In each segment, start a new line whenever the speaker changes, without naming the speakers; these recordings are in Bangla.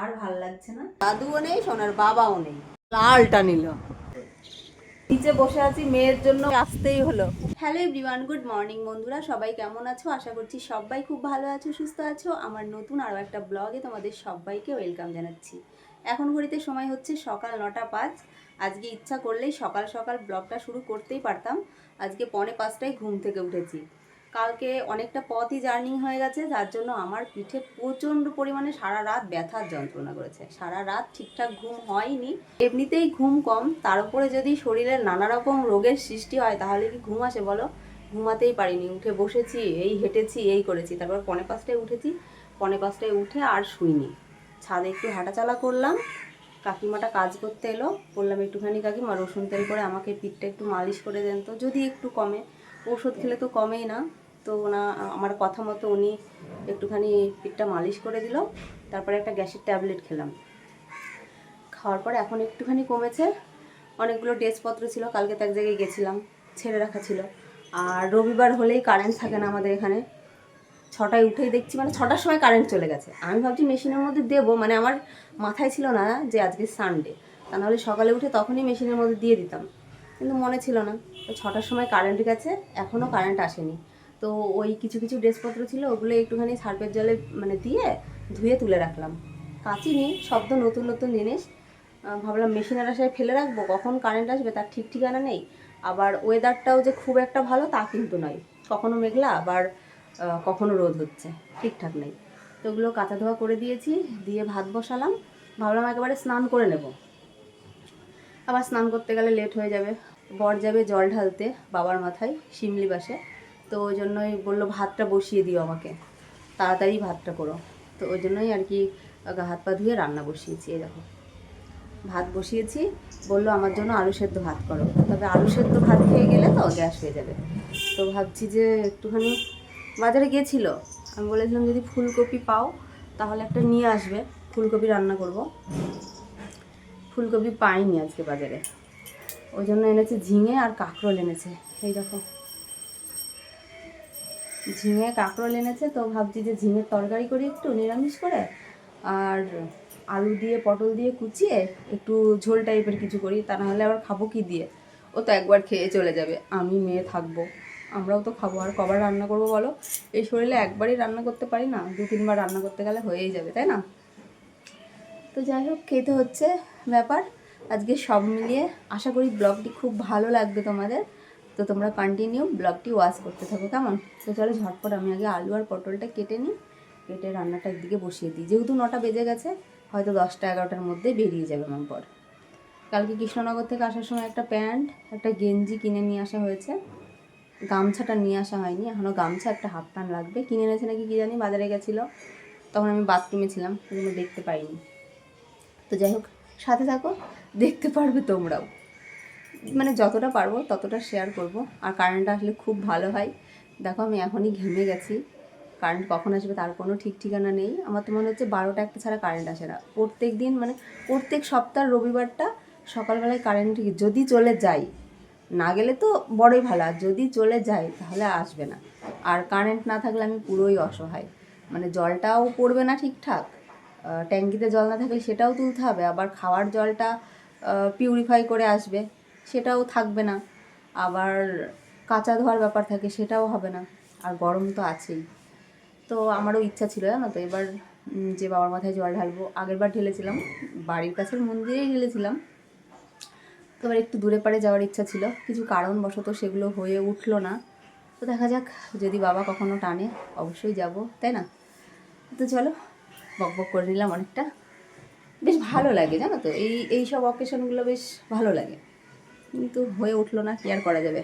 আর ভালো লাগছে না। দাদুও নেই সোনার বাবাও নেই। লালটা নিল। নিচে বসে আছি মেয়ের জন্য আসতেই হলো। হ্যালো এভরিওয়ান গুড মর্নিং বন্ধুরা সবাই কেমন আছো? আশা করছি সবাই খুব ভালো আছো সুস্থ আছো। আমার নতুন আরও একটা ব্লগে তোমাদের সবাইকে ওয়েলকাম জানাচ্ছি। এখন ঘড়িতে সময় হচ্ছে সকাল নটা পাঁচ। আজকে ইচ্ছা করলেই সকাল সকাল ব্লগটা শুরু করতেই পারতাম। আজকে পৌনে পাঁচটায় ঘুম থেকে উঠেছি। কালকে অনেকটা পথই জার্নি হয়ে গেছে, যার জন্য আমার পিঠে প্রচণ্ড পরিমাণে সারা রাত ব্যথার যন্ত্রণা করেছে। সারা রাত ঠিকঠাক ঘুম হয়নি। এমনিতেই ঘুম কম, তার উপরে যদি শরীরের নানা রকম রোগের সৃষ্টি হয়, তাহলে কি ঘুম আসে বলো? ঘুমাতেই পারিনি, উঠে বসেছি, এই হেঁটেছি, এই করেছি, তারপর পনে পাঁচটায় উঠেছি, পনে পাঁচটায় উঠে আর শুইনি। ছাদে একটু হাঁটাচালা করলাম, কাকিমাটা কাজ করতে এলো, বললাম, একটুখানি কাকিমা, রসুন তেল করে আমাকে পিঠটা একটু মালিশ করে দেন তো, যদি একটু কমে। ওষুধ খেলে তো কমেই না। তো ওনা, আমার কথা মতো উনি একটুখানি পিঠটা মালিশ করে দিল, তারপরে একটা গ্যাসের ট্যাবলেট খেলাম। খাওয়ার পরে এখন একটুখানি কমেছে, অনেকগুলো ড্রেসপত্র ছিল, কালকে তো এক জায়গায় গেছিলাম, ছেড়ে রাখা ছিল। আর রবিবার হলেই কারেন্ট থাকে না আমাদের এখানে। ছটায় উঠেই দেখছি মানে ছটার সময় কারেন্ট চলে গেছে। আমি ভাবছি মেশিনের মধ্যে দেবো মানে আমার মাথায় ছিল না যে আজকে সানডে তা নাহলে সকালে উঠে তখনই মেশিনের মধ্যে দিয়ে দিতাম। কিন্তু মনে ছিল না ছটার সময় কারেন্ট গেছে, এখনও কারেন্ট আসেনি। তো ওই কিছু কিছু ড্রেসপত্র ছিল, ওগুলো একটুখানি সার্ফের জলে মানে দিয়ে ধুয়ে তুলে রাখলাম। কাচিনি শব্দ, নতুন নতুন জিনিস। ভাবলাম মেশিনের আশায় ফেলে রাখব, কখন কারেন্ট আসবে তার ঠিক ঠিকানা নেই। আবার ওয়েদারটাও যে খুব একটা ভালো তা কিন্তু নয়। কখনো মেঘলা, আবার কখনো রোদ হচ্ছে। ঠিকঠাক নেই। তো ওগুলো কাঁচা ধোয়া করে দিয়েছি, দিয়ে ভাত বসালাম। ভাবলাম একেবারে স্নান করে নেব। আবার স্নান করতে গেলে লেট হয়ে যাবে। বর যাবে জল ঢালতে বাবার মাথায়, শিমলি বাসে। তো ওই জন্যই বলল, ভাতটা বসিয়ে দিও আমাকে। তাড়াতাড়ি ভাতটা করো। তো ওই জন্যই আর কি হাত পা ধুয়ে রান্না বসিয়েছি, এই দেখো। ভাত বসিয়েছি, বলল, আমার জন্য আলু সেদ্ধ ভাত করো। তবে আলু সেদ্ধ ভাত খেয়ে গেলে তো গ্যাস হয়ে যাবে। তো ভাবছি যে একটুখানি বাজারে গিয়েছিল আমি বলেছিলাম, যদি ফুলকপি পাও, তাহলে একটা নিয়ে আসবে। ফুলকপি রান্না করব। ফুলকপি পাইনি আজকে বাজারে। ওই জন্য এনেছে ঝিঙে আর কাঁকরোল এনেছে। এই দেখো। ঝিঙে কাঁকরোল এনেছে, তো ভাবছি যে ঝিঙের তরকারি করি একটু, নিরামিষ করে। আর আলু দিয়ে, পটল দিয়ে কুচিয়ে একটু ঝোল টাইপের কিছু করি, তা নাহলে আবার খাব কি দিয়ে? ও তো একবার খেয়ে চলে যাবে, আমি মেয়ে থাকব, আমরাও তো খাব, আর কবার রান্না করব বলো? এই শরীরে একবারই রান্না করতে পারি না, দু তিনবার রান্না করতে গেলে হয়েই যাবে, তাই না? তো যাই হোক, খেতে হচ্ছে ব্যাপার। আজকে সব মিলিয়ে আশা করি ব্লগটি খুব ভালো লাগবে তোমাদের। তো তোমরা কন্টিনিউ ব্লগটি ওয়াশ করতে থাকো, কেমন? তো চলো ঝটপট আমি আগে আলু আর পটলটা কেটে নিই, কেটে রান্নাটা একদিকে বসিয়ে দিই। যেহেতু নটা বেজে গেছে, হয়তো দশটা এগারোটার মধ্যে বেরিয়ে যাবে আমার পর। কালকে কৃষ্ণনগর থেকে আসার সময় একটা প্যান্ট, একটা গেঞ্জি কিনে নিয়ে আসা হয়েছে। গামছাটা নিয়ে আসা হয়নি এখনও গামছা একটা হাফ প্যান্ট লাগবে। কিনে এনেছে নাকি কি জানি, বাজারে গেছিল। তখন আমি বাথরুমে ছিলাম দেখতে পাইনি। তো যাই হোক, সাথে থাকো, দেখতে পারবে তোমরাও। মানে যতটা পারব ততটা শেয়ার করব। আর কারেন্ট আসলে খুব ভালো হয়। দেখো আমি এখনই ঘেমে গেছি। কারেন্ট কখন আসবে তার কোনো ঠিক ঠিকানা নেই। আমার তো মনে হচ্ছে বারোটা একটা ছাড়া কারেন্ট আসে না। প্রত্যেক দিন মানে প্রত্যেক সপ্তাহ রবিবারটা সকালবেলায় কারেন্ট যদি চলে যায়, না গেলে তো বড়ই ভালো। আর যদি চলে যায় তাহলে আসবে না। আর কারেন্ট না থাকলে আমি পুরোই অসহায়। মানে জলটাও পড়বে না ঠিকঠাক। ট্যাঙ্কিতে জল না থাকলে সেটাও তুলতে হবে। আবার খাওয়ার জলটা পিউরিফাই করে আসবে। সেটাও থাকবে না। আবার কাঁচা ধোয়ার ব্যাপার থাকে, সেটাও হবে না। আর গরম তো আছেই। তো আমারও ইচ্ছা ছিল, জানো তো? এবার যে বাবার মাথায় জল ঢালবো আগের বার ঢেলেছিলাম। বাড়ির কাছের মন্দিরেই ঢেলেছিলাম। তো এবার একটু দূরে পারে যাওয়ার ইচ্ছা ছিল। কিছু কারণবশত সেগুলো হয়ে উঠল না। তো দেখা যাক, যদি বাবা কখনো টানে, অবশ্যই যাব, তাই না? তো চলো, বক বক করে নিলাম অনেকটা। বেশ ভালো লাগে, জানো তো? এই এই সব অকেশনগুলো বেশ ভালো লাগে। কিন্তু হয়ে উঠল না, কি আর করা যাবে?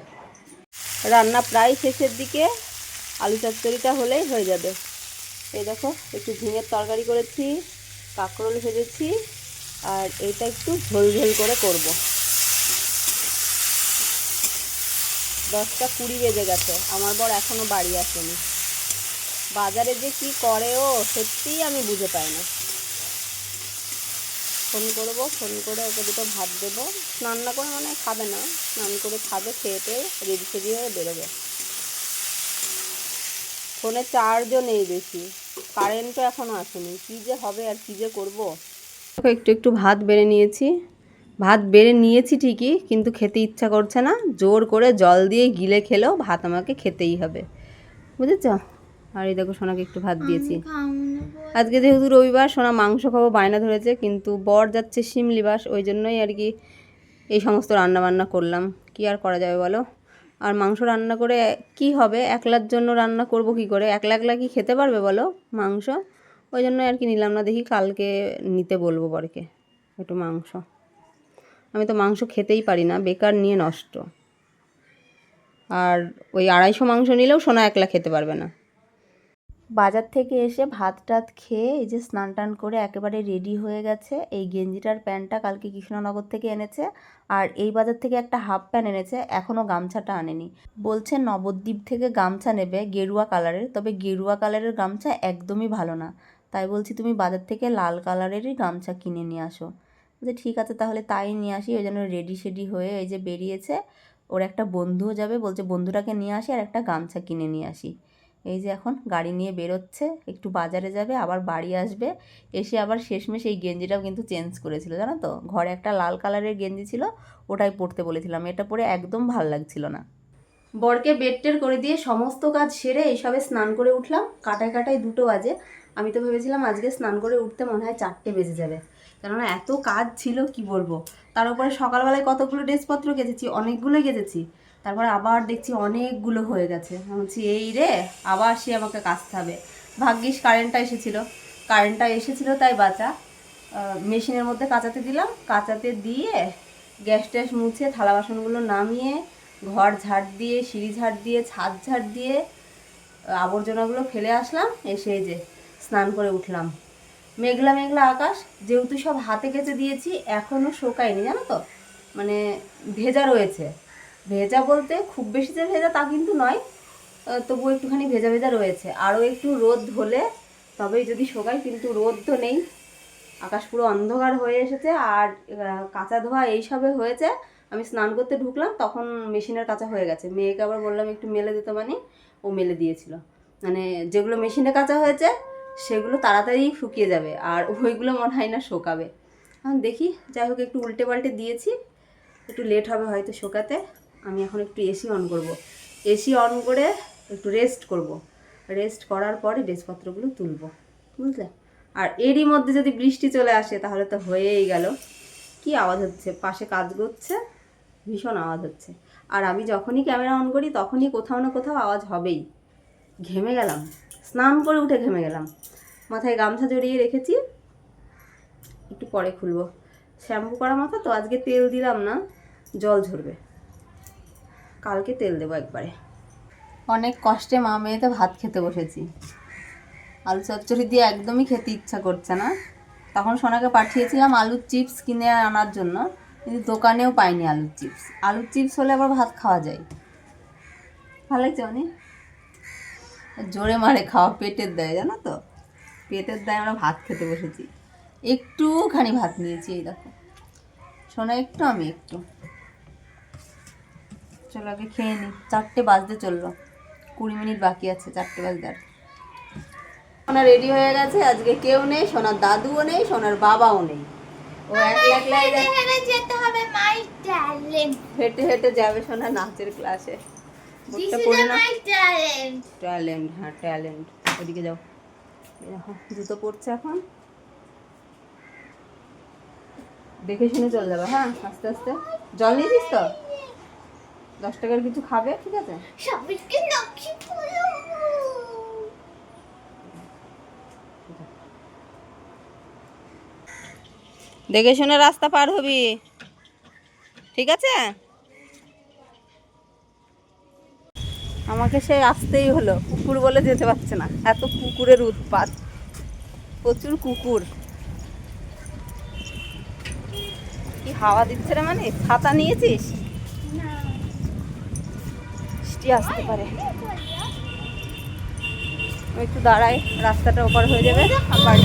রান্না প্রায় শেষের দিকে, আলু চচ্চড়িটা হলেই হয়ে যাবে। এই দেখো, একটু ঝিঙের তরকারি করেছি, কাঁকরোল ভেজেছি, আর এটা একটু ঝোল ঝোল করে করব। দশটা কুড়ি বেজে গেছে, আমার বর এখনও বাড়ি আসেনি। বাজারে যে কি করে ও, সত্যিই আমি বুঝে পাই না। ফোন করব ফোন করে ওকে দুটো ভাত দেবো। স্নান না করে মানে খাবে না স্নান করে খাবে খেয়ে টেয়ে রেডি সেডি হয়ে বেরোবে। ফোনে চার্জও নেই বেশি কারেন্টও এখনও আসেনি। কী যে হবে আর কী যে করব? একটু একটু ভাত বেড়ে নিয়েছি। ভাত বেড়ে নিয়েছি ঠিকই কিন্তু খেতে ইচ্ছা করছে না। জোর করে জল দিয়ে গিলে খেলেও ভাত আমাকে খেতেই হবে। বুঝেছ? আর এই দেখো সোনাকে একটু ভাত দিয়েছি। আজকে যেহেতু রবিবার, সোনা মাংস খাব, বায়না ধরেছে, কিন্তু বর যাচ্ছে শিমলিবাস ওই জন্যই আর কি এই সমস্ত রান্না বান্না করলাম। কি আর করা যাবে বলো? আর মাংস রান্না করে কি হবে? একলার জন্য রান্না করব কি করে? একলা একলা কি খেতে পারবে বলো মাংস? ওই জন্য আর কি নিলাম না, দেখি কালকে নিতে বলব বরকে একটু মাংস। আমি তো মাংস খেতেই পারি না, বেকার নিয়ে নষ্ট। আর ওই আড়াইশো মাংস নিলেও সোনা একলা খেতে পারবে না। বাজার থেকে এসে ভাত টাত খেয়ে এই যে স্নান টান করে একেবারে রেডি হয়ে গেছে। এই গেঞ্জিটার প্যান্টটা কালকে কৃষ্ণনগর থেকে এনেছে আর এই বাজার থেকে একটা হাফ প্যান্ট এনেছে এখনও গামছাটা আনেনি। বলছে নবদ্বীপ থেকে গামছা নেবে গেরুয়া কালারের, তবে গেরুয়া কালারের গামছা একদমই ভালো না। তাই বলছি তুমি বাজার থেকে লাল কালারেরই গামছা কিনে নিয়ে আসো। যে ঠিক আছে তাহলে তাই নিয়ে আসি, ওই জন্য রেডি শেডি হয়ে এই যে বেরিয়েছে। ওর একটা বন্ধুও যাবে, বলছে বন্ধুটাকে নিয়ে আসি আর একটা গামছা কিনে নিয়ে আসি। এই যে এখন গাড়ি নিয়ে বেরোচ্ছে, একটু বাজারে যাবে, আবার বাড়ি আসবে। এসে আবার শেষমেশ এই গেঞ্জিটাও কিন্তু চেঞ্জ করেছিল, জানো তো? ঘরে একটা লাল কালারের গেঞ্জি ছিল, ওটাই পরতে বলেছিলাম। এটা পরে একদম ভালো লাগছিল না। বরকে বেড টের করে দিয়ে সমস্ত কাজ সেরে এইসবে স্নান করে উঠলাম। কাটায় কাটায় দুটো বাজে। আমি তো ভেবেছিলাম আজকে স্নান করে উঠতে মনে হয় চারটে বেজে যাবে। কেননা এত কাজ ছিল, কি বলব? তার উপরে সকালবেলায় কতগুলো ড্রেসপত্র গেছেছি অনেকগুলো গেছেছি তারপরে আবার দেখছি অনেকগুলো হয়ে গেছে। বলছি, এই রে, আবার সে আমাকে কাচতে হবে। ভাগ্যিস কারেন্টটা এসেছিল। কারেন্টটা এসেছিল তাই বাঁচা। মেশিনের মধ্যে কাচাতে দিলাম। কাচাতে দিয়ে গ্যাস ট্যাস মুছে থালা বাসনগুলো নামিয়ে, ঘর ঝাড় দিয়ে, সিঁড়ি ঝাড় দিয়ে, ছাদ ঝাড় দিয়ে আবর্জনাগুলো ফেলে আসলাম। এসে যে স্নান করে উঠলাম। মেঘলা মেঘলা আকাশ। যেহেতু সব হাতে কেচে দিয়েছি এখনও শোকায়নি, জানো তো? মানে ভেজা রয়েছে। ভেজা বলতে খুব বেশি যে ভেজা তা কিন্তু নয় তবুও একটুখানি ভেজা ভেজা রয়েছে। আরও একটু রোদ হলে, তবেই যদি শোকায়, কিন্তু রোদ তো নেই। আকাশ পুরো অন্ধকার হয়ে এসেছে আর কাঁচা ধোয়া এইসবে হয়েছে। আমি স্নান করতে ঢুকলাম, তখন মেশিনের কাঁচা হয়ে গেছে। মেয়েকে আবার বললাম, একটু মেলে দিতে মানে ও মেলে দিয়েছিল। মানে যেগুলো মেশিনে কাঁচা হয়েছে, সেগুলো তাড়াতাড়ি শুকিয়ে যাবে আর ওইগুলো মনে হয় না শোকাবে। এখন দেখি, যাই হোক, একটু উল্টে পাল্টে দিয়েছি। একটু লেট হবে হয়তো শোকাতে। আমি এখন একটু এসি অন করব। এসি অন করে একটু রেস্ট করব। রেস্ট করার পরে ড্রেসপত্রগুলো তুলবো, বুঝলে? আর এরই মধ্যে যদি বৃষ্টি চলে আসে, তাহলে তো হয়েই গেল। কি আওয়াজ হচ্ছে? পাশে কাজ করছে, ভীষণ আওয়াজ হচ্ছে। আর আমি যখনই ক্যামেরা অন করি, তখনই কোথাও না কোথাও আওয়াজ হবেই। ঘেমে গেলাম। স্নান করে উঠে ঘেমে গেলাম। মাথায় গামছা জড়িয়ে রেখেছি। একটু পরে খুলবো। শ্যাম্পু করা মাথা তো, আজকে তেল দিলাম না, জল ঝরবে। কালকে তেল দেবো একবারে। অনেক কষ্টে মা মেয়েতে ভাত খেতে বসেছি। আলু চচ্চড়ি দিয়ে একদমই খেতে ইচ্ছা করছে না। তখন সোনাকে পাঠিয়েছিলাম আলুর চিপস কিনে আনার জন্য, কিন্তু দোকানেও পাইনি আলুর চিপস। আলুর চিপস হলে আবার ভাত খাওয়া যায়। ভালো লাগছে অনেক জোরে মারে খাওয়া, পেটের দেয়, জানো তো? পেটের দায় আমরা ভাত খেতে বসেছি। একটুখানি ভাত নিয়েছি, এই দেখো। সোনা, একটু, আমি একটু। চলো আগে খেয়ে নিই চারটে বাজতে চলল। কুড়ি মিনিট বাকি আছে চারটে বাজতে আর। সোনা রেডি হয়ে গেছে আজকে কেউ নেই সোনার দাদুও নেই সোনার বাবাও নেই। ও একলা একলাই
যেতে হবে মাই ট্যালেন্ট
হেঁটে হেঁটে যাবে সোনা নাচের ক্লাসে
ট্যালেন্ট
হ্যাঁ ট্যালেন্ট ওদিকে যাও। জুতো পড়ছে এখন। দেখে শুনে চলে যাবে হ্যাঁ আস্তে আস্তে। জল নিয়েছিস তো? দশ টাকার কিছু খাবে ঠিক আছে?
সবাইকে
দেখে শুনে রাস্তা পার হবি। ঠিক আছে? আমাকে সে আসতেই হলো। কুকুর বলে যেতে পারছে না। এত কুকুরের উৎপাত। প্রচুর কুকুর। কি হাওয়া দিচ্ছে রে মানে? ছাতা নিয়েছিস? বৃষ্টি আসতে পারে। একটু দাঁড়াই, রাস্তাটা ওপার হয়ে যাবে বাড়ি।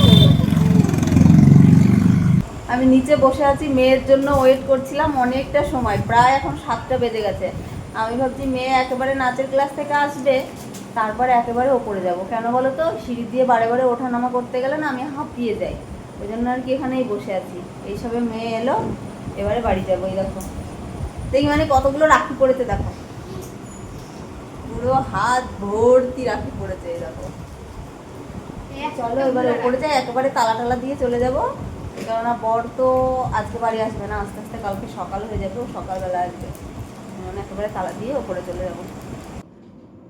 আমি নিচে বসে আছি, মেয়ের জন্য ওয়েট করছিলাম অনেকটা সময়, প্রায় এখন সাতটা বেজে গেছে। আমি ভাবছি মেয়ে একেবারে নাচের ক্লাস থেকে আসবে, তারপরে একেবারে ওপরে যাব। কেন বলো তো? সিঁড়ি দিয়ে বারে বারে ওঠানামা করতে গেলে না আমি হাঁপিয়ে যাই। ওই জন্য আর কি এখানেই বসে আছি। এইসবে মেয়ে এলো, এবারে বাড়ি যাব, এই দেখো। দেখি মানে কতগুলো রাখি পড়েছে, দেখো। পুরো হাত ভর্তি রাখি পড়েছে দেখো চলো এবারে ওপরে যাই, একেবারে তালা টালা দিয়ে চলে যাব। কেননা বর তো আজকে বাড়ি আসবে না, আস্তে আস্তে কালকে সকাল হয়ে যাবে সকালবেলা আসবে। মানে একেবারে তালা দিয়ে ওপরে চলে যাব।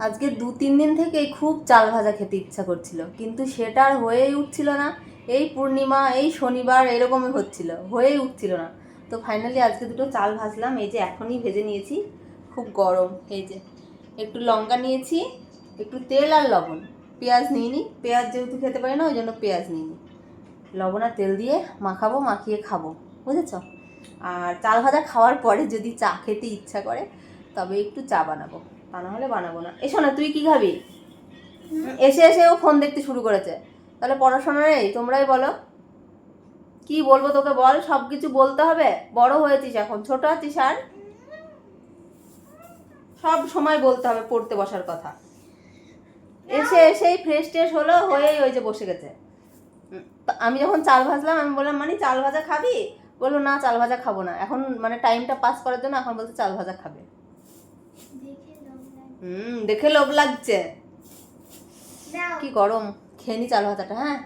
আজকে দু তিন দিন থেকেই খুব চাল ভাজা খেতে ইচ্ছা করছিল, কিন্তু সেটা আর হয়েই উঠছিল না। এই পূর্ণিমা, এই শনিবার এরকমই হচ্ছিল, হয়েই উঠছিল না। তো ফাইনালি আজকে দুটো চাল ভাজলাম, এই যে এখনই ভেজে নিয়েছি, খুব গরম, এই যে। একটু লঙ্কা নিয়েছি, একটু তেল আর লবণ। পেঁয়াজ নিইনি, পেঁয়াজ যেহেতু খেতে পারি না, ওই জন্য পেঁয়াজ নিইনি। লবণ আর তেল দিয়ে মাখাবো, মাখিয়ে খাব, বুঝেছ? আর চাল ভাজা খাওয়ার পরে যদি চা খেতে ইচ্ছা করে, তবে একটু চা বানাবো। তা না হলে বানাবো না। এসো না, তুই কি খাবি? এসে এসে ও ফোন দেখতে শুরু করেছে। তাহলে পড়াশোনা নেই তোমরাই বলো। কি বলব তোকে বল সব কিছু বলতে হবে। বড় হয়েছিস এখন, ছোট আছিস আর সব সময় বলতে হবে পড়তে বসার কথা। এসে এসেই ফ্রেশ ট্রেশ হলো হয়েই ওই যে বসে গেছে। আমি যখন চাল ভাজলাম আমি বললাম মানে চাল ভাজা খাবি? বলল না চাল ভাজা খাব না। এখন মানে টাইমটা পাস করার জন্য এখন বলতে চাল ভাজা খাবে। হুম দেখে লোভ লাগছে। কি গরম। খেয়ে নি চাল ভাজাটা হ্যাঁ?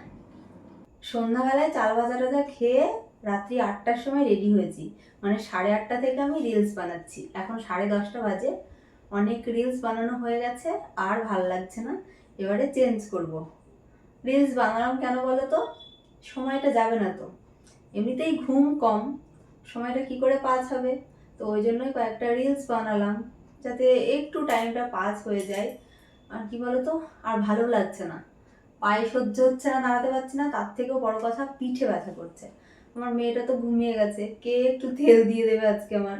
সন্ধ্যাবেলায় চাল ভাজা টাজা খেয়ে রাত্রি আটটার সময় রেডি হয়েছি। মানে সাড়ে আটটা থেকে আমি রিলস বানাচ্ছি। এখন সাড়ে দশটা বাজে। অনেক রিলস বানানো হয়ে গেছে, আর ভালো লাগছে না। এবারে চেঞ্জ করব। রিলস বানালাম কেন বলো তো? সময়টা যাবে না তো। এমনিতেই ঘুম কম, সময়টা কি করে পাস হবে? তো ওই জন্যই কয়েকটা রিলস বানালাম, যাতে একটু টাইমটা পাস হয়ে যায়। আর কি বলতো? আর ভালো লাগছে না। পায়ে সহ্য হচ্ছে না, দাঁড়াতে পারছি না, তার থেকেও বড় কথা, পিঠে ব্যথা করছে। আমার মেয়েটা তো ঘুমিয়ে গেছে। কে একটু তেল দিয়ে দেবে আজকে আমার?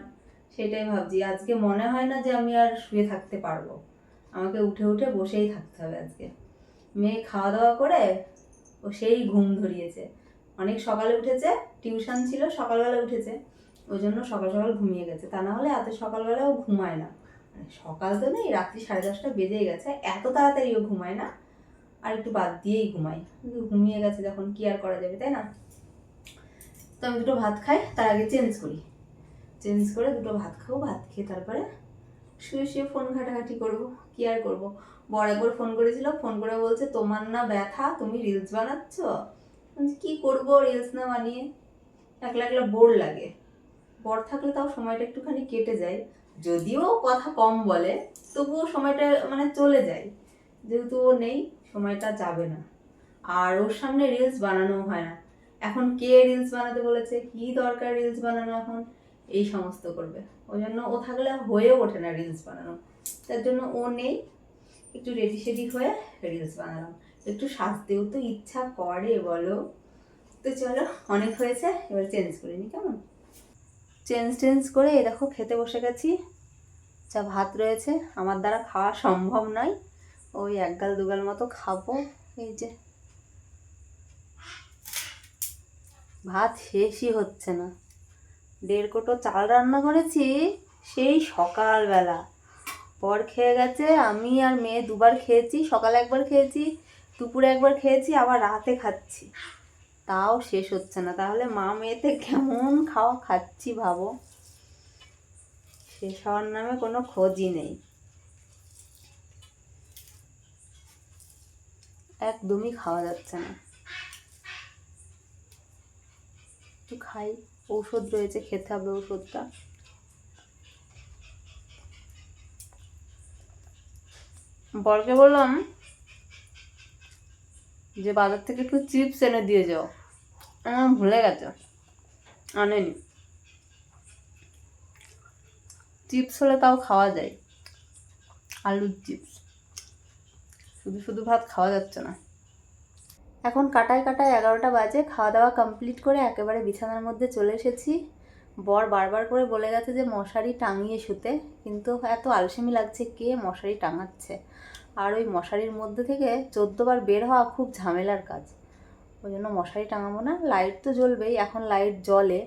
সেটাই ভাবছি। আজকে মনে হয় না যে আমি আর শুয়ে থাকতে পারব। আমাকে উঠে উঠে বসেই থাকতে হবে আজকে। মেয়ে খাওয়া দাওয়া করে ও সেই ঘুম ধরিয়েছে। অনেক সকালে উঠেছে, টিউশন ছিল, সকালবেলা উঠেছে। ওই জন্য সকাল সকাল ঘুমিয়ে গেছে। তা না হলে এত সকালবেলা ও ঘুমায় না। সকাল তো নেই, রাত্রি সাড়ে দশটা বেজেই গেছে। এত তাড়াতাড়ি ও ঘুমায় না। আর একটু বাদ দিয়েই ঘুমাই কিন্তু ঘুমিয়ে গেছে, যখন কি আর করা যাবে, তাই না? তো আমি দুটো ভাত খাই, তার আগে চেঞ্জ করি। চেঞ্জ করে দুটো ভাত খাব, ভাত খেয়ে তারপরে শুয়ে শুয়ে ফোন ঘাটাঘাটি করব। কি আর করব? বড় একবার ফোন করেছিল ফোন করে বলছে, তোমার না ব্যথা, তুমি রিলস বানাচ্ছ? কি করব রিলস না বানিয়ে? একলা একলা বোর লাগে। বর থাকলে তাও সময়টা একটুখানি কেটে যায়। যদিও কথা কম বলে, তবুও সময়টা মানে চলে যায়। যেহেতু ও নেই, সময়টা যাবে না। আর ওর সামনে রিলস বানানো হয় না। এখন কে রিলস বানাতে বলেছে? কি দরকার রিলস বানানো এখন? এই সমস্ত করবে। ওই জন্য ও থাকলে হয়েও ওঠে না রিলস বানানো। তার জন্য ও নেই, একটু রেডি সেডি হয়ে রিলস বানালাম। একটু সাজতেও তো ইচ্ছা করে, বলো। তো চলো, অনেক হয়েছে, এবার চেঞ্জ করে নি, কেমন? চেঞ্জ টেঞ্জ করে এই দেখো খেতে বসে গেছি। যা ভাত রয়েছে, আমার দ্বারা খাওয়া সম্ভব নয়। ওই এক গাল দুগাল মতো খাব, এই যে। ভাত শেষই হচ্ছে না। দেড় কোটো চাল রান্না করেছি, সেই সকালবেলা। পর খেয়ে গেছে, আমি আর মেয়ে দুবার খেয়েছি, সকালে একবার খেয়েছি, দুপুরে একবার খেয়েছি, আবার রাতে খাচ্ছি। তাও শেষ হচ্ছে না। তাহলে মা মেয়েতে কেমন খাওয়া খাচ্ছি ভাবো? শেষ হওয়ার নামে কোনো খোঁজই নেই। একদমই খাওয়া যাচ্ছে না। খাই। ঔষধ রয়েছে, খেতে হবে ওষুধটা বরকে বললাম যে বাজার থেকে একটু চিপস এনে দিয়ে যাও। আমার ভুলে গেছে, আনেনি। চিপস হলে তাও খাওয়া যায়, আলুর চিপস। শুধু শুধু ভাত খাওয়া যাচ্ছে না। এখন কাটায় কাটায় এগারোটা বাজে খাওয়া দাওয়া কমপ্লিট করে একেবারে বিছানার মধ্যে চলে এসেছি। বর বারবার করে বলে গেছে যে মশারি টাঙিয়ে শুতে, কিন্তু এত আলসেমি লাগছে কে মশারি টাঙাচ্ছে। আর ওই মশারির মধ্যে থেকে চোদ্দোবার বের হওয়া খুব ঝামেলার কাজ। ওই জন্য মশারি টাঙাবো না লাইট তো জ্বলবেই, এখন লাইট জ্বলে।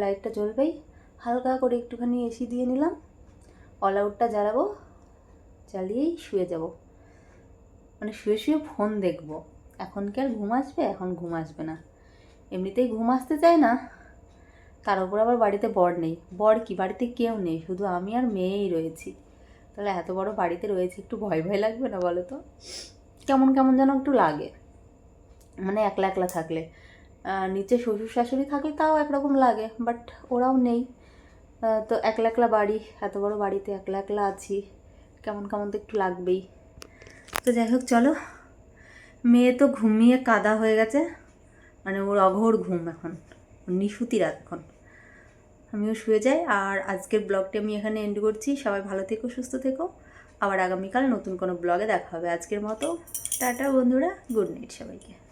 লাইটটা জ্বলবেই, হালকা করে একটুখানি এসি দিয়ে নিলাম অল আউটটা জ্বালাবো, জ্বালিয়েই শুয়ে যাব। মানে শুয়ে শুয়ে ফোন দেখব। এখন কি আর ঘুম আসবে? এখন ঘুম আসবে না। এমনিতেই ঘুম আসতে চায় না। তার উপর আবার বাড়িতে বর নেই। বর কি? বাড়িতে কেউ নেই। শুধু আমি আর মেয়েই রয়েছি। তাহলে এত বড় বাড়িতে রয়েছে, একটু ভয় ভয় লাগবে না বলো তো? কেমন কেমন যেন একটু লাগে। মানে একলা একলা থাকলে। নিচে শ্বশুর শাশুড়ি থাকলে তাও একরকম লাগে বাট ওরাও নেই। তো একলা একলা বাড়ি, এত বড় বাড়িতে একলা একলা আছি, কেমন কেমন তো একটু লাগবেই। তো যাই হোক, চলো। মেয়ে তো ঘুমিয়ে কাদা হয়ে গেছে। মানে ওর অঘোর ঘুম এখন। নিশুতি রাত এখন। আমিও শুয়ে যাই। আর আজকের ব্লগটি আমি এখানে এন্ড করছি। সবাই ভালো থেকো, সুস্থ থেকো। আবার আগামীকাল নতুন কোনো ব্লগে দেখা হবে। আজকের মতো টাটা বন্ধুরা। গুড নাইট সবাইকে।